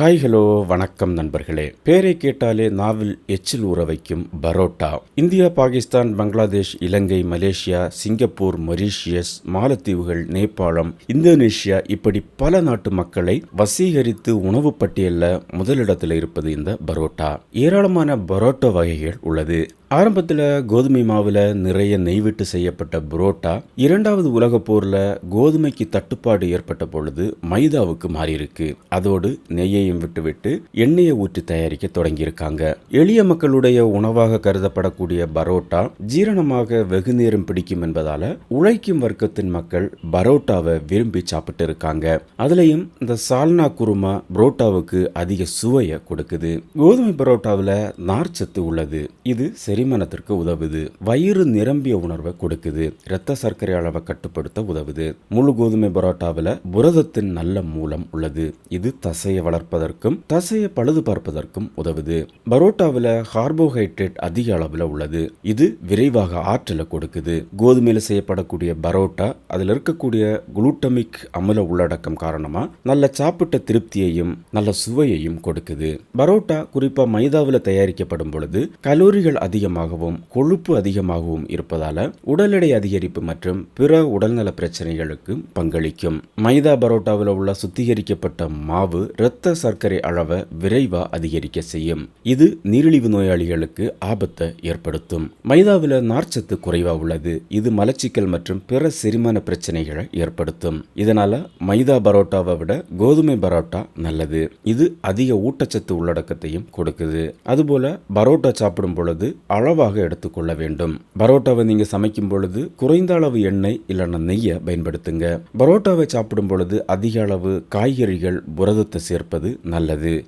Hi hello வணக்கம் நண்பர்களே. பேரை கேட்டாலே நாவில் எச்சில் ஊற வைக்கும் parotta. India Pakistan Bangladesh Ilangai Malaysia Singapore Mauritius மாலத்தீவுகள் நேபாளம் இந்தோனேஷியா இப்படி பல நாட்டு மக்களை வசீகரித்து உணவு பட்டியலில் முதலிடத்தில் இருப்பது இந்த பரோட்டா. ஏராளமான பரோட்டா வகைகள் உள்ளது. ஆரம்பத்தில் கோதுமை மாவில் நிறைய நெய்விட்டு செய்யப்பட்ட புரோட்டா இரண்டாவது உலகப் போரில் கோதுமைக்கு தட்டுப்பாடு ஏற்பட்ட பொழுது மைதாவுக்கு மாறியிருக்கு. அதோடு நெய்யையும் விட்டுவிட்டு எண்ணெயை ஊற்றி தயாரிக்க தொடங்கியிருக்காங்க. எளிய மக்களுடைய உணவாக கருதப்படக்கூடிய பரோட்டா ஜீரணமாக வெகு நேரம் பிடிக்கும் என்பதால் உழைக்கும் வர்க்கத்தின் மக்கள் பரோட்டாவை விரும்பி சாப்பிட்டு இருக்காங்க. அதுலேயும் இந்த சால்னா குருமா புரோட்டாவுக்கு அதிக சுவையை கொடுக்குது. கோதுமை பரோட்டாவில் நார்ச்சத்து உள்ளது. இது சரி செரிமானத்திற்கு உதவுது. வயிறு நிரம்பிய உணர்வை கொடுக்குது. இரத்த சர்க்கரை அளவை கட்டுப்படுத்த உதவுது. முழு கோதுமை பரோட்டாவில் புரதத்தின் நல்ல மூலம் உள்ளது. இது தசையை வளர்ப்பதற்கும் தசையை பழுது பார்ப்பதற்கும் உதவுது. பரோட்டாவில் கார்போஹைட்ரேட் அதிக அளவில் உள்ளது. இது விரைவாக ஆற்றலை கொடுக்குது. கோதுமையில் செய்யப்படக்கூடிய பரோட்டா அதில் இருக்கக்கூடிய குளூட்டமிக் அமில உள்ளடக்கம் காரணமா நல்ல சாப்பிட்ட திருப்தியையும் நல்ல சுவையையும் கொடுக்குது. பரோட்டா குறிப்பாக மைதாவில் தயாரிக்கப்படும் பொழுது கலோரிகள் அதிகமாகவும் கொழுப்பு அதிகமாகவும் இருப்பதால உடல் எடை அதிகரிப்பு மற்றும் பிற உடல்நல பிரச்சனைகளுக்கு பங்களிக்கும். மைதா பரோட்டாவில் உள்ள சுத்திகரிக்கப்பட்ட மாவு இரத்த சர்க்கரை அளவை விரைவா அதிகரிக்க செய்யும். இது நீரிழிவு நோயாளிகளுக்கு ஆபத்தை ஏற்படுத்தும். மைதாவில் நார்ச்சத்து குறைவா உள்ளது. இது மலச்சிக்கல் மற்றும் பிற செரிமான பிரச்சனைகளை ஏற்படுத்தும். இதனால மைதா பரோட்டாவை விட கோதுமை பரோட்டா நல்லது. இது அதிக ஊட்டச்சத்து உள்ளடக்கத்தையும் கொடுக்குது. அதுபோல பரோட்டா சாப்பிடும் பொழுது அளவாக எடுத்துக்கொள்ள வேண்டும். பரோட்டாவை நீங்க சமைக்கும் பொழுது குறைந்த அளவு எண்ணெய் இல்லைன்னா நெய்யை பயன்படுத்துங்க. பரோட்டாவை சாப்பிடும் பொழுது அதிக அளவு காய்கறிகள் புரதத்தை சேர்ப்பது நல்லது.